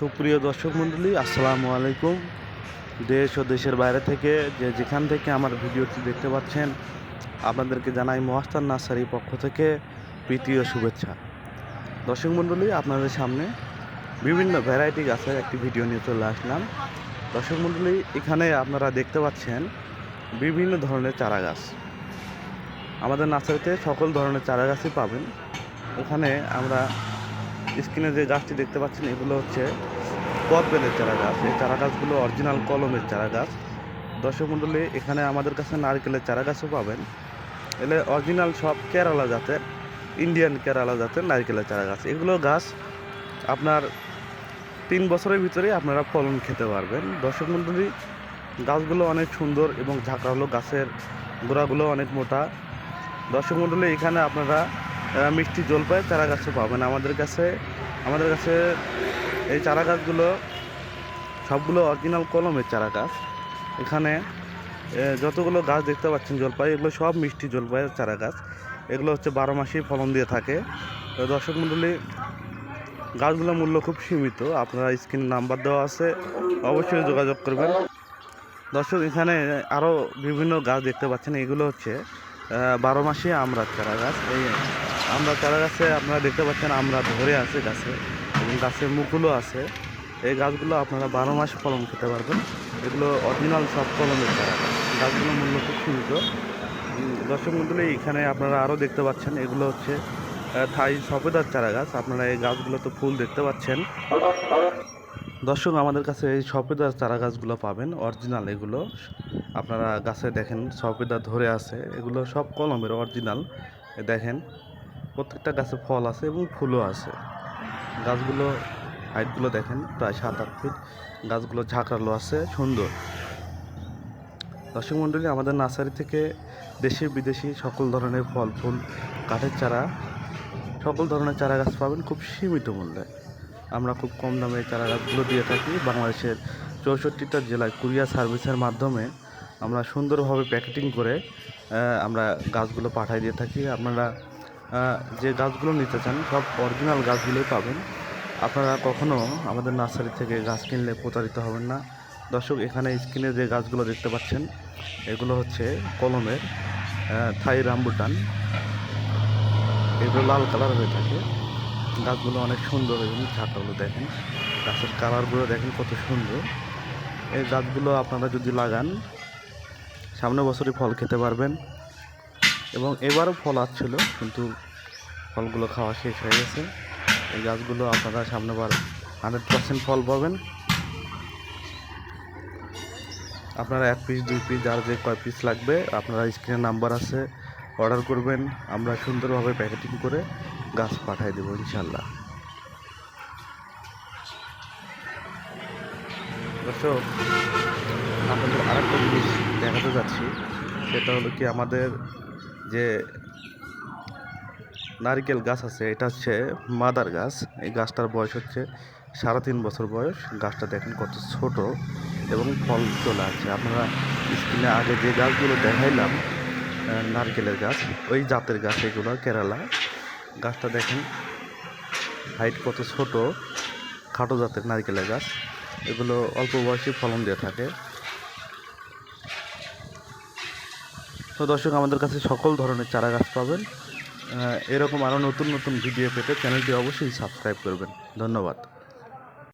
সুপ্রিয় দর্শক মণ্ডলী, আসসালামু আলাইকুম। দেশ ও দেশের বাইরে থেকে যে যেখান থেকে আমার ভিডিওটি দেখতে পাচ্ছেন, আপনাদেরকে জানাই মহাস্তান নার্সারির পক্ষ থেকে প্রীতি ও শুভেচ্ছা। দর্শক মণ্ডলী, আপনাদের সামনে বিভিন্ন ভ্যারাইটি গাছের একটি ভিডিও নিয়ে চলে আসলাম। দর্শক মণ্ডলী, এখানে আপনারা দেখতে পাচ্ছেন বিভিন্ন ধরনের চারা গাছ। আমাদের নার্সারিতে সকল ধরনের চারা গাছই পাবেন। এখানে আমরা স্ক্রিনে যে গাছটি দেখতে পাচ্ছেন, এগুলো হচ্ছে কদবেলের চারা গাছ। এই চারা গাছগুলো অরিজিনাল কলমের চারা গাছ। দর্শক মণ্ডলী, এখানে আমাদের কাছে নারকেলের চারা গাছও পাবেন। এলে অরিজিনাল সব কেরালা জাতের, ইন্ডিয়ান কেরালা জাতের নারকেলের চারা গাছ। এগুলো গাছ আপনার তিন বছরের ভিতরেই আপনারা ফলন খেতে পারবেন। দর্শক মণ্ডলী, গাছগুলো অনেক সুন্দর এবং ঝাঁকড়ালো, গাছের গোড়াগুলো অনেক মোটা। দর্শক মণ্ডলী, এখানে আপনারা মিষ্টি জলপাই চারা গাছও পাবেন আমাদের কাছে আমাদের কাছে এই চারা গাছগুলো, সবগুলো অরিজিনাল কলমের চারা গাছ। এখানে যতগুলো গাছ দেখতে পাচ্ছেন জলপাই এগুলো সব মিষ্টি জলপাইয়ের চারা গাছ। এগুলো হচ্ছে বারো মাসেই ফলন দিয়ে থাকে। দর্শক মণ্ডলী, গাছগুলোর মূল্য খুব সীমিত। আপনারা স্ক্রিন নাম্বার দেওয়া আছে, অবশ্যই যোগাযোগ করবেন। দর্শক, এখানে আরও বিভিন্ন গাছ দেখতে পাচ্ছেন। এগুলো হচ্ছে বারো মাসে আমরা চারা গাছ। এই আমরা চারা গাছে আপনারা দেখতে পাচ্ছেন আমরা ধরে আছে গাছে এবং গাছের মুকুলও আছে। এই গাছগুলো আপনারা বারো মাস ফলন খেতে পারবেন। এগুলো অরিজিনাল সব কলমের চারা। গাছ গাছগুলোর মূল্য খুব সীমিত। দর্শক মন্ডলী, এখানে আপনারা আরও দেখতে পাচ্ছেন, এগুলো হচ্ছে থাই সফেদার চারা গাছ। আপনারা এই গাছগুলোতে ফুল দেখতে পাচ্ছেন। দর্শক, আমাদের কাছে এই সফেদার চারা গাছগুলো পাবেন অরিজিনাল এগুলো। আপনারা গাছে দেখেন সফেদা ধরে আছে। এগুলো সব কলমের অরিজিনাল দেখেন প্রত্যেকটা গাছে ফল আছে এবং ফুলও আছে। গাছগুলো হাইটগুলো দেখেন, প্রায় সাত, আট ফিট। গাছগুলো ঝাঁকড়ালো আছে, সুন্দর। দর্শক মণ্ডলী, আমাদের নার্সারি থেকে দেশি, বিদেশি সকল ধরনের ফল, ফুল, কাঠের চারা, সকল ধরনের চারা গাছ পাবেন খুব সীমিত মূল্যে। আমরা খুব কম দামে চারা গাছগুলো দিয়ে থাকি। বাংলাদেশের চৌষট্টিটা জেলায় কুরিয়ার সার্ভিসের মাধ্যমে আমরা সুন্দরভাবে প্যাকেটিং করে আমরা গাছগুলো পাঠিয়ে দিয়ে থাকি। আপনারা যে গাছগুলো নিতে চান, সব অরিজিনাল গাছগুলোই পাবেন। আপনারা কখনো আমাদের নার্সারি থেকে গাছ কিনলে প্রতারিত হবেন না। দর্শক, এখানে স্ক্রিনে যে গাছগুলো দেখতে পাচ্ছেন, এগুলো হচ্ছে কলমের থাই রামবুটান। এগুলো লাল কালার হয়ে থাকে। গাছগুলো অনেক সুন্দর এবং ঝাঁকাগুলো দেখেন। গাছের কালারগুলো দেখেন কত সুন্দর। এই গাছগুলো আপনারা যদি লাগান সামনে বছরই ফল খেতে পারবেন। এবং এবারও ফল আসছিল, কিন্তু ফলগুলো খাওয়া শেষ হয়ে গেছে। এই গাছগুলো আপনারা সামনেবার হান্ড্রেড পার্সেন্ট ফল পাবেন। আপনারা এক পিস দুই পিস যার যে কয় পিস লাগবে, আপনারা স্ক্রিনে নাম্বার আছে অর্ডার করবেন। আমরা সুন্দরভাবে প্যাকেটিং করে গাছ পাঠিয়ে দেবো ইনশাল্লাহ দর্শক, আপনাদের আরেকটা জিনিস দেখাতে যাচ্ছি, সেটা হলো কি আমাদের যে নারকেল গাছ আছে, এটা হচ্ছে মাদার গাছ। এই গাছটার বয়স হচ্ছে সাড়ে তিন বছর বয়স। গাছটা দেখেন কত ছোট এবং ফল চলে আছে আপনারা স্ক্রিনে আগে যে গাছগুলো দেখাইলাম নারকেলের গাছ, ওই জাতের গাছ এগুলো, কেরালা। গাছটা দেখেন হাইট কত ছোট, খাটো জাতের নারকেলের গাছ। এগুলো অল্প বয়সে ফলন দিয়ে থাকে। তো দর্শক, আমাদের কাছে সকল ধরনের চারা গাছ পাবেন। এরকম আরও নতুন নতুন ভিডিও পেতে চ্যানেলটি অবশ্যই সাবস্ক্রাইব করবেন। ধন্যবাদ।